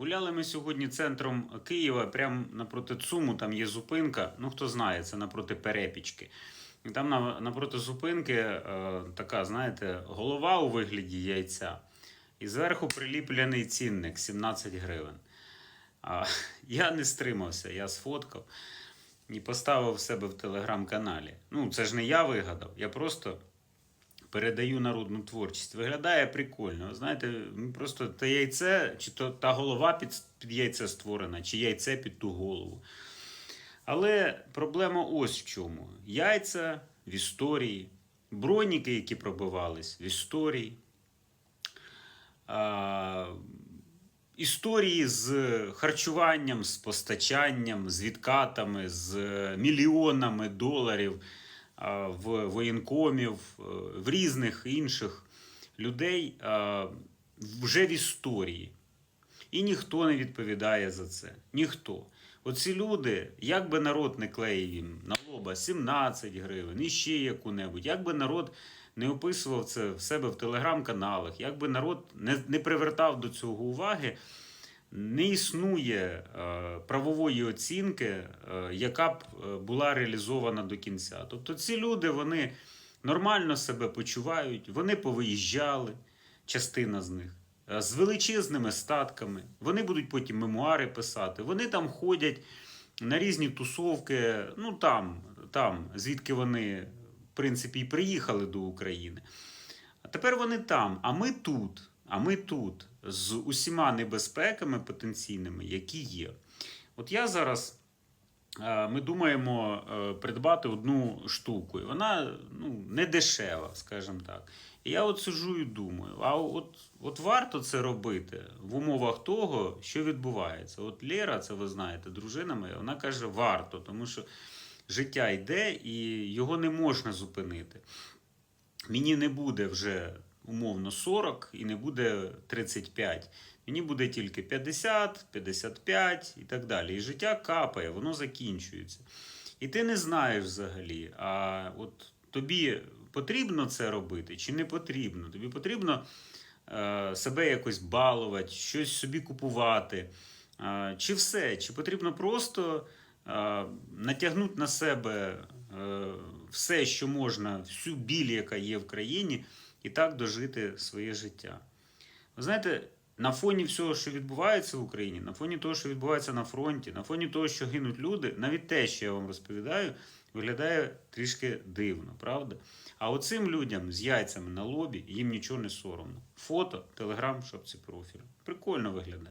Гуляли ми сьогодні центром Києва, прямо напроти ЦУМу, там є зупинка. Ну, хто знає, це напроти Перепічки. І там напроти зупинки е, така, знаєте, голова у вигляді яйця. І зверху приліплений цінник 17 гривень. А, я не стримався, я сфоткав і поставив себе в телеграм-каналі. Ну, це ж не я вигадав, я просто передаю народну творчість. Виглядає прикольно. Знаєте, просто те яйце, чи то та голова під, під яйце створена, чи яйце під ту голову. Але проблема ось в чому: яйця в історії, броніки, які пробивались в історії. А, історії з харчуванням, з постачанням, з відкатами, з мільйонами доларів в воєнкомів, е, в різних інших людей вже в історії. І ніхто не відповідає за це. Ніхто. Оці люди, як би народ не клеїв їм на лоба 17 гривень, і ще яку-небудь, як би народ не описував це в себе в телеграм-каналах, як би народ не, не привертав до цього уваги, не існує е, правової оцінки, е, яка б е, була реалізована до кінця. Тобто ці люди вони нормально себе почувають, вони повиїжджали, частина з них. З величезними статками. Вони будуть потім мемуари писати. Вони там ходять на різні тусовки, ну там, там, звідки вони, в принципі, і приїхали до України. А тепер вони там, а ми тут. А ми тут з усіма небезпеками потенційними, які є. От я зараз. е, Ми думаємо е, придбати одну штуку. І вона ну, не дешева, скажімо так. І я от сиджу і думаю: а от, от варто це робити в умовах того, що відбувається. От Лера, це ви знаєте, дружина моя, вона каже, варто, тому що життя йде і його не можна зупинити. Мені не буде вже умовно 40 і не буде 35. Мені буде тільки 50, 55 і так далі. І життя капає, воно закінчується. І ти не знаєш взагалі, а от тобі потрібно це робити чи не потрібно? Тобі потрібно е, себе якось балувати, щось собі купувати. Е, чи все? Чи потрібно просто е, натягнути на себе е, все, що можна, всю біль, яка є в країні, і так дожити своє життя. Ви знаєте, на фоні всього, що відбувається в Україні, на фоні того, що відбувається на фронті, на фоні того, що гинуть люди, навіть те, що я вам розповідаю, виглядає трішки дивно, правда? А оцим людям з яйцями на лобі їм нічого не соромно. Фото, телеграм, шапці профілю. Прикольно виглядає.